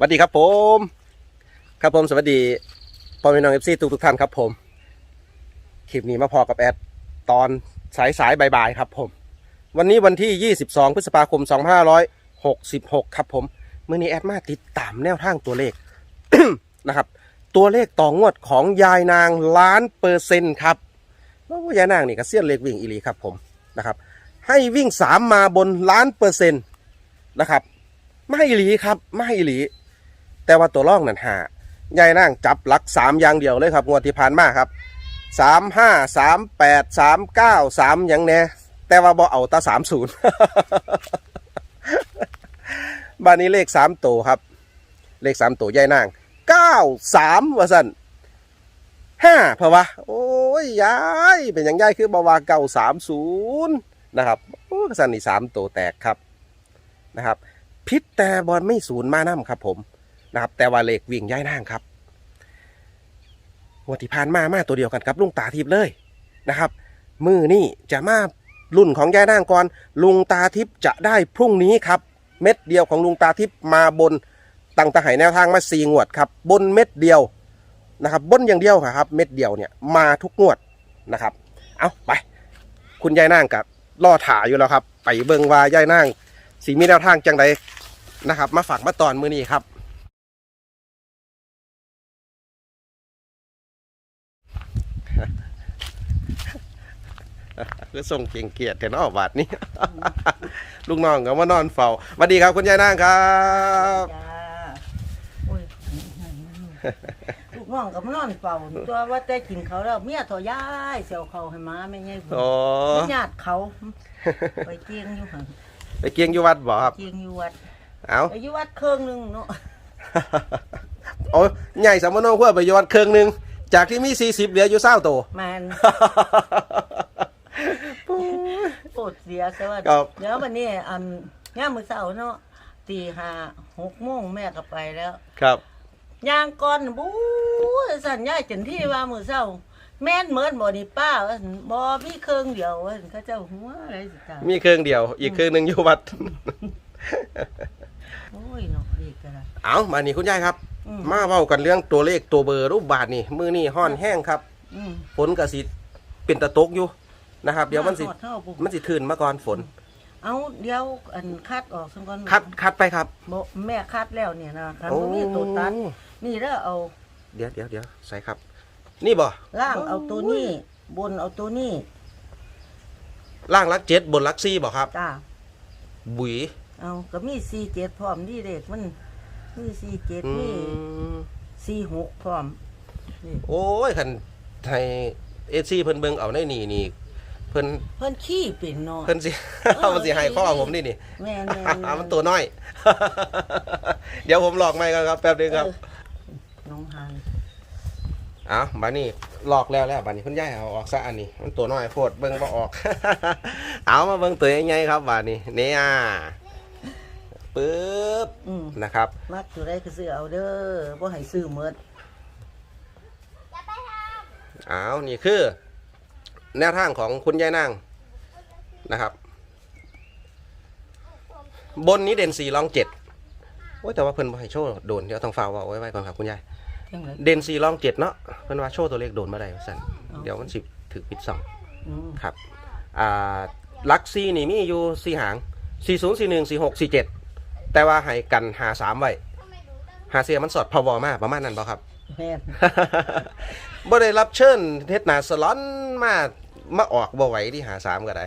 สวัสดีครับผม ครับผมสวัสดีปอมน้องเอฟซีทุกทุกท่านครับผมคลิปนี้มาพอกับแอดตอนสายสายๆบ่ายๆครับผม วันนี้วันที่ 22 พฤษภาคม 2566 ครับผมเมื่อนี้แอดมาติดตามแนวทางตัวเลขนะครับ ตัวเลขต่องวดของยายนางล้านเปอร์เซ็นต์ครับโอ้ยายนางนี่ก็เสี้ยนเลขวิ่งอีหลีครับผมนะครับ ให้วิ่งสามมาบนล้านเปอร์เซ็นต์นะครับ ไม่อีหลีครับ ไม่อีหลี แต่ว่าตัวร่องนั่นหายายนางจับหลักสามอย่างเดียวเลยครับงวดที่ผ่านมาครับสามห้าสามแปดสามเก้าสามอย่างแน่แต่ว่าบ่เอาตาสามศูนย์บ้านนี้เลขสามตัวครับ เลขสามตัวยายนางเก้าสามว่าสันห้าเพราะว่าโอ้ยยายเป็นอย่างยายคือบาวาเก้าสามศูนย์นะครับโอ้กสันนี่สามตัวแตกครับนะครับ พิษแต่บอลไม่ศูนย์มาน้ำครับผม นะครับ แต่ว่าเลขวิ่งย้ายนางครับงวดที่ผ่านมามาตัวเดียวกันครับลุงตาทิพย์เลยนะครับ มือนี่จะมารุ่นของย้ายนางก่อนลุงตาทิพย์จะได้พรุ่งนี้ครับ เม็ดเดียวของลุงตาทิพย์มาบนตั้งตะไหแนวทางมาสี่งวดครับบนเม็ดเดียวนะครับบนอย่างเดียวครับ เม็ดเดียวเนี่ยมาทุกงวดนะครับ เอาไป คุณยายนางกับล่อถาอยู่แล้วครับ ไปเบิงว่ายายนางสีมีแนวทางจังไดนะครับ มาฝากมาตอนมือนี้ครับ คือส่งเกียงเกียรติแทนอบาทนี้ ลูกน้องก็มานอนเฝ้าสวัสดีครับคุณยายนางครับ จ้าโอ้ยลูกน้องกับนอนเป่าตัวว่าแต่กินเขาวแล้วเมียถอยายเสียวเขาให้มาไม่ไงผมโอ้ญาติเขาไปเกียงอยู่หั่นไปเกียงอยู่วัดบ่ครับเกียงอยู่วัดเอาไปอยู่วัดเครื่องหนึงเนาะโอ้ยใหญ่สามโนเพื่อไปอยู่วัดเครื่องหนึง จากที่มีสี่สิบเหลืออยู่เศร้าโตว แมนปวดเสียซะว่าครับ เดี๋ยววันนี้อันย่ามมื้อเช้าเนาะตีห้าหกโมงแม่ก็ไปแล้วครับ ย่างก่อนบู๊สั่นย่ายจนที่ว่ามื้อเช้าแม่นเหมือนบ่นี่ป้าว่าซั่นบ่มีเครื่องเดียวว่าซั่นเขาเจ้าหัวอะไรสิตายมีเครื่องเดียว อีกเครื่องหนึงอยู่วัด โอ้ยเนาะนี่ก็ได้ เอามานี่คุณยายครับ อืม มาเว้ากันเรื่องตัวเลขตัวเบอร์รูปบาทนี่มือนี่ห้อนแห้งครับอืมฝนกสิเป็นตะตกอยู่ นะครับ เดี๋ยวมันสิาฮอดเท่าปุ๊บมันสิทืนมาก่อนฝน เอาเดี๋ยวอันคัดออกซั่นก่อนคัดคัดไปครับบ่แม่คัดแล้วเนี่ยนะคันบ่มีตัวตัดนี่เด้อเอาเดี๋ยวเดี๋ยวเดี๋ยวใส่ครับ นี่บ่ล่างเอาตัวนี้ บนเอาตัวนี้ล่างรักเจ็ดบนรักซี่บ่ครับ จ้าบุ๋ยเอาก็มี47พร้อมนี่เด็กมันมีอื47มีม46พร้อมนี่โอ้ยคันไทยเอซี่เพิ่นเบิ่งเอาในนี่นี่ เพิ่นเพิ่นขี้เป็นเนาะ เพิ่นสิ เอามันสิให้ข้อผมนี่นี่แม่นแม่นมันตัวน้อย เดี๋ยวผมหลอกไม่กันครับแป๊บนึงครับ เออน้องหานเอาบานี่หลอกแล้วแล้วบานี่คุณยายเอาออกซะอันนี้ มันตัวน้อยโพดเบิ่งบ่ออก เอามาเบิ่งตัวใหญ่ๆครับบานี่เนี่ยปึ๊บอืมนะครับ มักตัวใดก็ซื้อเอาเด้อบ่ให้ซื้อหมดเอานี่คือ แนวทางของคุณยายนางนะครับ บนนี้เด่นสี่รองเจ็ดโอ้ยแต่ว่าเพิ่นบ่ให้โชว์โดนเดี๋ยวต้องฝากเอาไว้ไว้ก่อนครับคุณยายจังไดเด่นสี่รองเจ็ดเนาะเพิ่นว่าโชว์ตัวเลขโดนมาได้สั่นเดี๋ยวมันสิถือปิดสองอืมครับอ่าลักซี่นี่มีอยู่สี่หางสี่ศูนย์สี่หนึ่งสี่หกสี่เจ็ดแต่ว่าให้กันหาสามไว้หาเสียมันสอดพอวอมากประมาณนั้นเปล่าครับ แม่น บ่ได้รับเชิญเทศนาสลอน มามาออกบ่ไหวที่หาสามก็ได้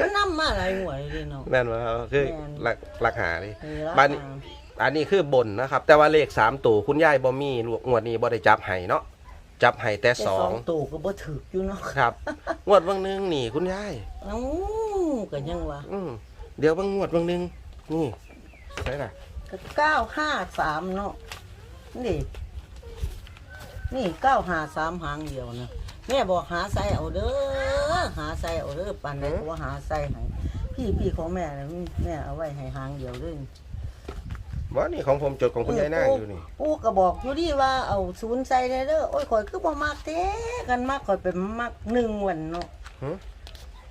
มันนำมาหลายหวยเลยเนาะ แม่นว่าคือแม่น หลักหลักหานี่เออราบ้านคานี้ อันนี้คือบนนะครับ แต่ว่าเลขสามตัวคุณยายบ่มีงวดนี้บ่ได้จับให้เนาะจับให้แต่แต่สสอองงตัวก็บ่ถึกอยู่เนาะครับงวดบางหนึงนี่คุณยาย เอ้าก็ยังว่าอืมเดี๋ยวบางงวดบางหนึงนี่ใช่ล่ะก็953เนาะนี่ นี่953หางเดียวนะแม่บอกหาใส่เอาเด้อหาใส่เอาเด้อปานใดก็ว่าหาใส่ให้พี่พี่ของแม่น่ะแม่เอาไว้ให้หางเดียวเด้อว่านี่ของผมจดของคุณยายนางอยู่นี่ปู่ก็บอกอยู่ดีว่าเอาศูนย์ใส่ได้เด้อโอ้ยข่อยคือบ่มักแท้กันมักข่อยเป็นมักหนึ่งวันเนาะหึ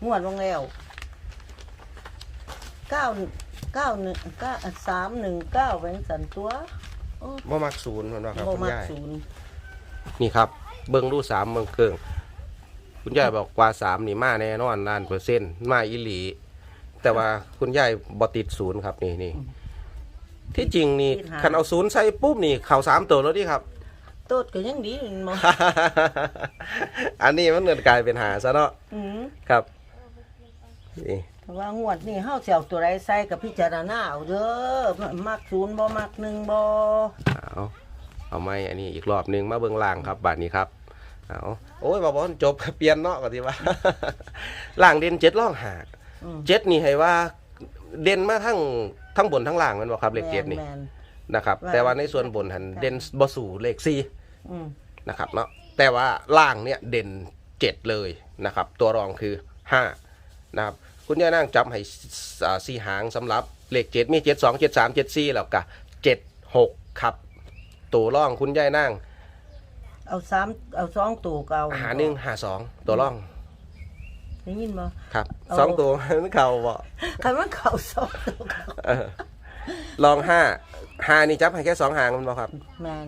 งวดลงแล้วเก้าเก้าหนึ่งเก้าสามหนึ่งเก้าเป็นสันตัวโอ้บ่มักศูนย์เพิ่นว่าครับบ่คุณมักยายศู นย์นี่ครับ เบิ่งดูสามเบิ่งเครื่องคุณยายบอกว่าสามนี่มาแน่นอนล้านเปอร์เซ็นต์มาอีหลี แต่ว่าคุณยายบ่ติดศูนย์ครับนี่นี่ที่จริงนี่คันเอาศูนย์ใส่ปุ๊บนี่เข้าสามตัวแล้วดิครับ โตดก็ยังดีแม่นบ่อันนี้มันเกิดกลายเป็นหาซะเนาะอืมครับนี่แต่ว่างวดนี้เฮาสิเอาตัวใดใส่กับพิจารณาเอาเด้อมักศูนย์บ่มักหนึ่งบ่เอา เอาไม่อันนี้อีกรอบหนึงมาเบิ่งล่างครับบาดนี้ครับเอาโอ้ยบาบอนจบเปลี่ยนเนาะก็ที่ว่าล่างเด่นเจ็ดล่องหาอืมเจ็ดนี่ให้ว่าเด่นมาทั้งทั้งบนทั้งล่างแมันบ่ครับเลขเจ็ดนี่แม่นนะครับว่าแต่ว่าในส่วนบนหันเด่นบ่สู่เลขสี่ๆอืมนะครับเนาะแต่ว่าล่างเนี่ยเด่นเจ็ดเลยนะครับ ตัวรองคือห้านะครับคุณย่านั่งจำให้อ่าสี่หางสำหรับเลขเจ็ดมีเจ็ดสองเจ็ดสามเจ็ดสี่แล้วก็เจ็ดหกครับ ตัวร่องคุณย่านั่งเอาสามเอาสองตัวเก่าหาหนึ่งหาสองตัวร่องได้ยินบ่ครับเอาสองตัวเข่าบ่คันมันเข้าสองตัวเก่าเออลองห้าห้านี่จับให้แค่สองหางมันบ่ครับแม่น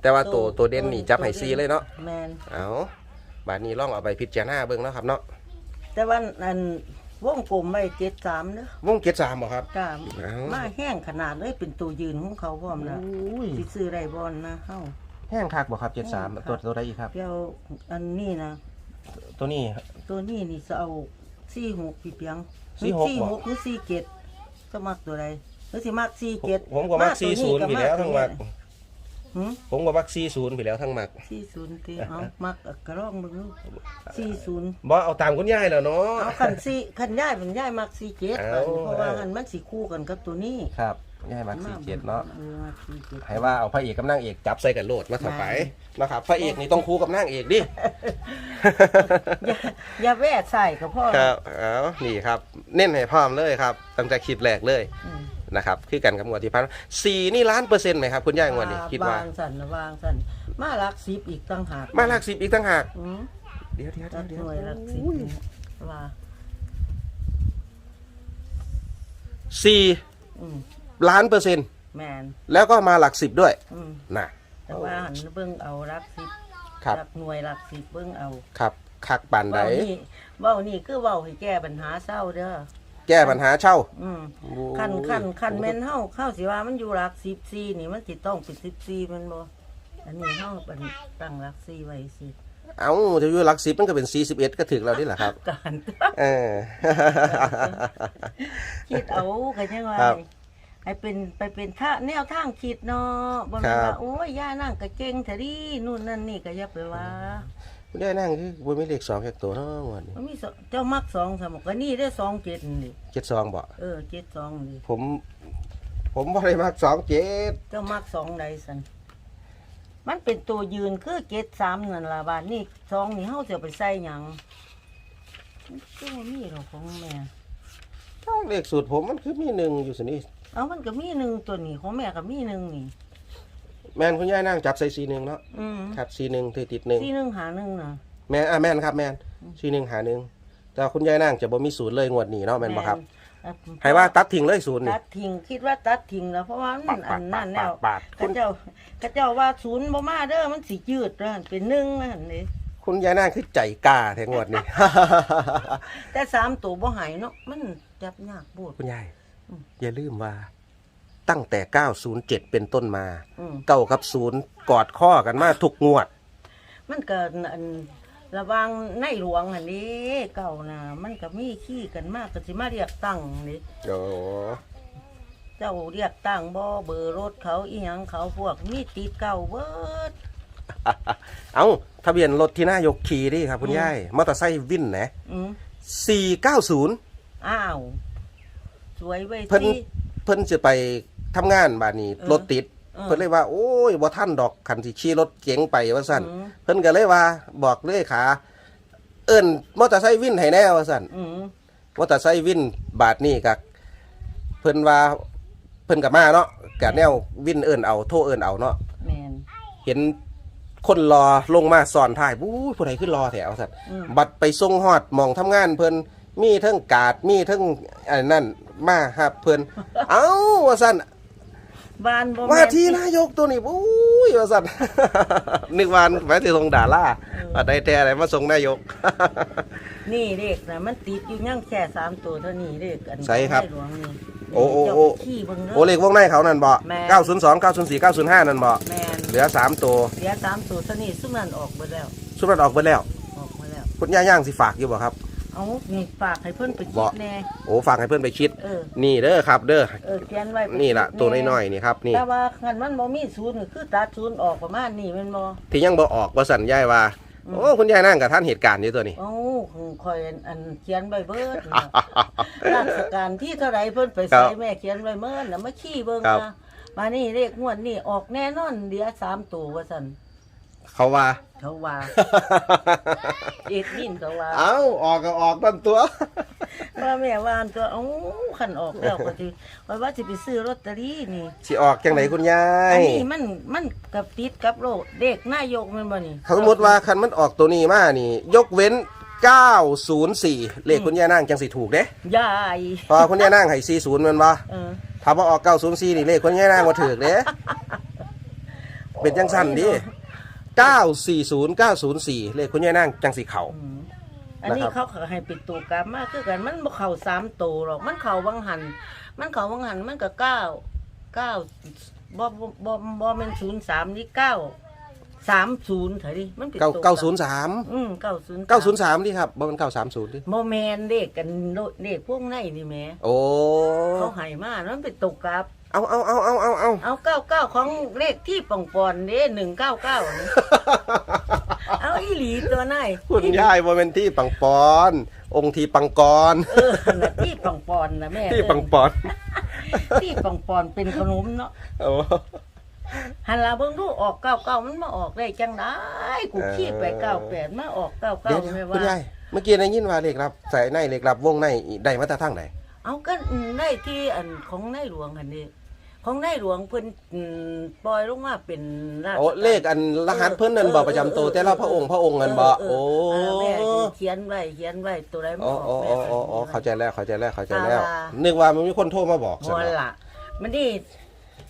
แต่ว่าตัวตัวเด่นนี่จับให้สี่เลยเนาะแม่นเอาบาดนี้ล่องเอาไปพิจารณาเบิ่งเนาะครับเนาะแต่ว่าอัน วงกลมไว้เจ็ดสามเด้อวงเจ็ดสามบ่ครับ จ้าอ้าว มาแห้งขนาดเลยเป็นตัวยืนของเขาพร้อมนะสิซื้อไรบอลนะเฮาแห้งคักบ่ครับเจ็ดสามแห้งคัก ตัวตัวใดอีกครับเดี๋ยวอันนี้นะ ตัวนี้ ตัวนี้นี่จะเอาสี่หกพี่เปียงสี่หกสี่บ่ หกหรือสี่เจ็ดจะมักตัวใดหรือสิมักสี่เจ็ดผมก็มักสี่ศูนย์ไปแล้วทั้งมัก หืมผมก็มักสี่ศูนย์ไปแล้วทั้งมักสี่ศูนย์ตีเอามักกระรองมึงลูกสี่ศูนย์บ่เอาตามคุณยายแล้วเนาะ เอาขันสี่ขันย่ายเป็นย่ายมักสี่เจ็ดเอา เพราะว่าหันมันสีคู่กันกับตัวนี้ครับยายมักสี่เจ็ดเนาะออมักสี่เจ็ด ให้ว่าเอาพระเอกกับนางเอกจับใส่กันโลดมาถอดไปนะครับพระเอกนี่ต้องคู่กับนางเอกดิ อย่าอย่าแวะใส่กับพ่อ ครับเอานี่ครับ เน้นให้พร้อมเลยครับ ตั้งแต่คลิปแรกเลย อืม นะครับคือกันกับงวดที่พันสี่นี่ล้านเปอร์เซ็นต์ไหมครับคุณยายงวดนี้คิดว่า วางสันนะวางสันมาลักสิบอีกตั้งหากมาหลักสิบอีกตั้งหากอืมเดี๋ยวเดี๋ยวตัดเดี๋ยวหน่วยลักสิบนี่ว่าสี่อืมล้านเปอร์เซ็นต์แมนแล้วก็มาหลักสิบด้วยอืมนะแต่ว่าหันเบิ่งเอาลักสิบครับลักหน่วยลักสิบเบิ่งเอาครับคักปันใดเว้านี่เว้านี่คือเว้าให้แก้ปัญหาเศร้าเด้อ แก้ปัญหาเช่าอืมคันคันคันแม่นเฮาเข้าสิว่ามันอยู่ลักสิบสี่นี่มันสิต้องเป็นสิบสี่แมันบ่อันนี้เฮาเป็นตั้งลักสี่ไว้สิเอาจะอยู่หลักสิบมันก็เป็นสี่สิบเอ็ดก็ถึงเราดิแหละครับการเออ คิดเอาก็ยังว่าครับให้เป็นไปเป็นท่าแนวทางคิดเนาะบ่แม่นครัว่าบ โอ้ยย่านั่งก็เก่งแท้ดินู่นนั่นนี่ก็อย่าไปว่า คุณยายนั่งคือบุญไม่เลขสองแค่ตัวเนาะงวันนี้มันมีสองเจ้ามักสองสมก็นี่ได้สองเจ็ดนี่เจ็ดสองบ่เออเจ็ดสองนี่ผม ผมบ่ได้มากสองเจ็ดเจ้ามักสองใดสันมันเป็นตัวยืนคือเจ็ดสามนั่นล่ะบาดนี่สองนี่เฮาจะเอาไปใส่หยังมันก็บ่มีหรอกของแม่ เลขสูตรผมมันคือมีหนึ่งอยู่สินี่เอามันก็มีหนึ่งตัวนี้ของแม่ก็มีหนึ่งนี่ แม่นคุณยายนั่งจับใส่สีหนึ่งเนาะอืมครับสีหนึ่งถือติดหนึ่งที่หนึ่งหาหนึ่งน่ะแม่นอะแม่นครับแม่นสีหนึ่งหาหนึ่งแต่ว่าคุณยายนั่งจะบ่มีศูนย์เลยงวดนี้เนาะแม่นบ่ครับแม่นให้ว่าตัดทิ้งเลยศูนย์นี่ ตัดทิ้งคิดว่าตัดทิ้งแล้วเพราะว่ามันอันนั้นแล้วปาดๆๆๆเข้าเจ้าเข้าเจ้าว่าศูนย์บ่มาเด้อมันสิยืดแล้วหั่นเป็นหนึ่งแล้วหั่นนี่คุณยายนั่งคือใจกล้าแทงวดนี้ แต่สามตัวบ่หายเนาะมันจับยากโบดคุณยายอืมอย่าลืมว่า ตั้งแต่ 907 เป็นต้นมาอืม เก้ากับศูนย์กอดข้อกันมาทุกงวด มันก็อันระวังในหลวงอันนี้เก่านะมันก็มีขี้กันมากก็สิมาเรียกตั้งนี่โอ้เจ้าเรียกตั้งบ่เบอร์รถเขาอีหยังเขาพวกมีติดเก่าเบิดเอาทะเบียนรถที่หน้ายกขี่ดิครับคุณอืมยายมอเตอร์ไซค์วินนะอืม490 อ้าว สวยไว้เพิ่นสิเพิ่นจะไป ทำงานบาดนี้เออรถติด เออเพิ่นเลยว่า โอ้ยบ่ท่านดอกคันที่ขี่รถเก๋งไปว่าซั่นอืม เพิ่นก็เลยว่าบอกเลยขา เอิ้นมอเตอร์ไซค์วินให้แน่ว่าซั่น อืม มอเตอร์ไซค์วินบาทนี่กะเพิ่นว่าเพิ่นกับมาเนาะกะแนววินเอิ้นเอาโทรเอิ้นเอาเนาะแมน เห็นคนรอลงมาสอนท้ายบู้ยผู้ใดขึ้นรอแถวสัตว์อืม บัดไปส่งฮอดหมองทำงานเพิ่นมีเทั้งกาดมีเทั้งอันนั่นมาครับเพิ่น เอ้าว่าซั่น บ้านบ่ว่าแม่นที่นายกตัวนี้อุ้ยว่าซั่นนึกว่าหมายถึงทรงดาราว่าได้แต่อะไรมาส่งนายก นี่เลขนะมันติดอยู่ยังแค่สามตัวเท่านี้เลขอันใช่ครับในหลวงนี่โอ้โอ้เจ้าโอ้ไปขี้เบิ่งเด้โอเลขวงในเขานั่นบ่แม่ 902 904 905 นั่นบ่แม่นเหลือสามตัวเสียสามตัวเท่านี้ซึ่งนั่นออกไปแล้วชุดนั้นออกไปแล้ว ออกมาแล้ว คุณย่าย่างสิฝากอยู่บ่ครับ เอานี่ฝากให้เพิ่นไปบ่คิดแน่ โอ้ฝากให้เพื่อนไปคิด เออ นี่เด้อครับ เด้อเออเขียนไว้ไปนี่ล่ะคิดตัวแน้อยๆนี่ครับนี่แต่ว่าคันมันบ่มีศูนย์ก็คือตัดศูนย์ออกประมาณนี้แม่นบ่ ที่ยังบ่ออกว่าสั่นยายว่าอืม โอ้คุณยายนั่งกับท่านเหตุการณ์อยู่ตัวนี้ เอ้าคอยอันเขียนไว้เบิดน่ะราชการที่เท่าไรเพิ่นไปครัใส่บแม่เขียนไว้เมื่อน่ะมาขี้เบิ่งครับ นะมานี่เลขงวดนี่ออกแน่นอนเดี๋ยวสามตัวว่าซั่น เขาว่า เขาว่าเอ็ดวินเขาว่าเอ้าออกก็ออกตั้นตัว ว่าแม่ว่าอันตัวเอ้าคันออกแล้วก็สิว่าว่าสิไปซื้อลอตเตอรี่นี่สิออกจังไหนคุณยาอัยนนี้มันมันกับติดกับโลกเด็กนายกแม่นบ่นี่ถ้าสมมติว่าคันมันออกตัวนี้มานี่ ยกเว้น 904 เลขคุณยายนั่งจังสิถูกเด้ยายเพอคุณยายนั่งให้40แมันบ่เออถ้าบ่ออก 904 นี่เลขคุณยายนั่งบ่ถูกเด้เป็นจังสั่นดิ 940 904 เลขคุณยายนั่งจังสิเข้าอืมอันนี้นะครับ เขาก็ให้ปิดตัวกลับมาคือกันมันบ่เข้าสามตัวหรอกมันเข้าวังหัน มันเข้าวังหันมันก็เก้าเก้าบ่บ่บ่บ่แม่นศูนย์สามนี่เก้าสามศูนย์เถอะดิมันปิดตัวกลับ903 อืมเก้าศูนย์903ดิครับบ่แมัน930ดิโมแมนเด็กกันโลเด็กพวกไหนนี่แหม่โอ้ เขาให้มามันเป็นตกกลับ เอาเอาเอาเอาเอาเอาเอาเก้าเก้าของเลขที่ป่องปอนเด้หนึ่งเก้าเก้าเอาอีหลีตัวไหนคุณยายบ่เป็นที่ปังปอน องค์ที่ปังกรเออน่ะที่ป่องปอนนะแม่ที่ปังปอน ที่ป่องปอนเป็นขนมเนาะโอ้หันลาเบิ่งดูออกเก้าเก้ามันมาออกได้จังได้กูขี้ไปเก้าแปดมาออกเก้าเก้าเดี๋ยวไม่คุณว่ายายเมื่อกี้ได้ยินว่าเลขรับใส่ในเลขรับวงในได้มาแต่ทางไหน เอาก็ได้ที่อันของในหลวงอันนี้ของในหลวงเพิ่นอืมปล่อยลงมาเป็นราชโอ้เลขอันรหัสเพิ่นนั่นบ่ประจำตัวแต่ละพระองค์พระองค์นั่นบ่เอโอ้เออแม่เขียนไว้เขียนไว้ตัวใดมันอ๋อออกอ๋อแม่อ๋ออ๋อก็เข้าใจแล้วเข้าใจแล้วเข้าใจแล้วตาลานึกว่ามันมีคนโทรมาบอกพใช่อไหมละมันนี่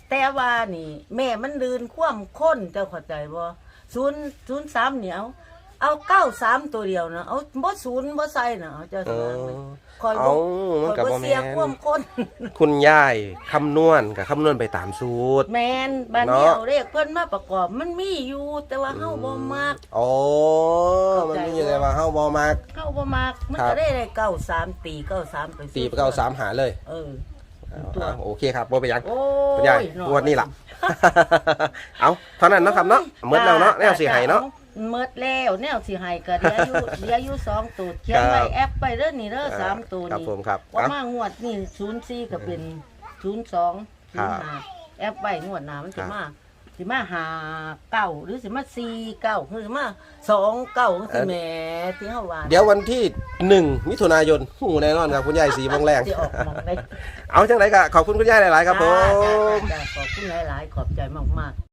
แต่ว่านี่ แม่มันลืนคว่ำค้นเจ้าเข้าใจบ่ศูนย์ศูนย์สามเหนียว เอาเก้าสามตัวเดียวนะเอาบ่ศูนย์บ่ใส่นะเอาเจ้าเอสมางเลยอคอยเอาบ่มันคก็อยบ่บ่แม่เสียคว่ำค้นคุณยายคำนวณกับคำนวณไปตามสูตร แมนบ้านเนาะ เดียวเลขเพิ่นมาประกอบมันมีอยู่ แต่ว่าเฮาบ่มักโอ้มันมีอะไรว่าเฮาบ่มากเฮาบ่มักมันครับก็ได้ได้เก้าสามตีเก้าสามไปตีไปเก้าสามหาเลยเออเอาตัวเอาโอเคครับบ่ไปนหยัง โอ้คุณยายเนาะงวดนี้ล่ะ เอาเท่านั้นเนาะครับเนาะหมดแล้วเนาะแนวสีไห้เนาะ เมิดแล้วแนวสีไห้ก็เดียวอยู่ เดียวอยู่สองตัวเขียนไว้ครับ แอปไปเด้อนี่เด้อสามตัวครับนี่ผมครับว่าเอามางวดนี่ศูนย์สี่ก็เป็นศูนย์สองศูครันบย์ห้าแอปไว้งวดหน้ามันครัสิบ มาสิมาหาเก้าหรือสิมาสี่เก้าหรือสิมาสองเก้าคือแหม่ที่เฮาว่าเดี๋ยววันที่หนึ่งมิถุนายนหูแน่นอนครับคุณยายสีโมงแรง สิออกมองได้ เอาจังไรก็ขอบคุณคุณยายหลาย ๆ ครับผจ้าจ้าจ้ามจ้าขอบคุณหลาย ๆ ขอบใจมาก ๆ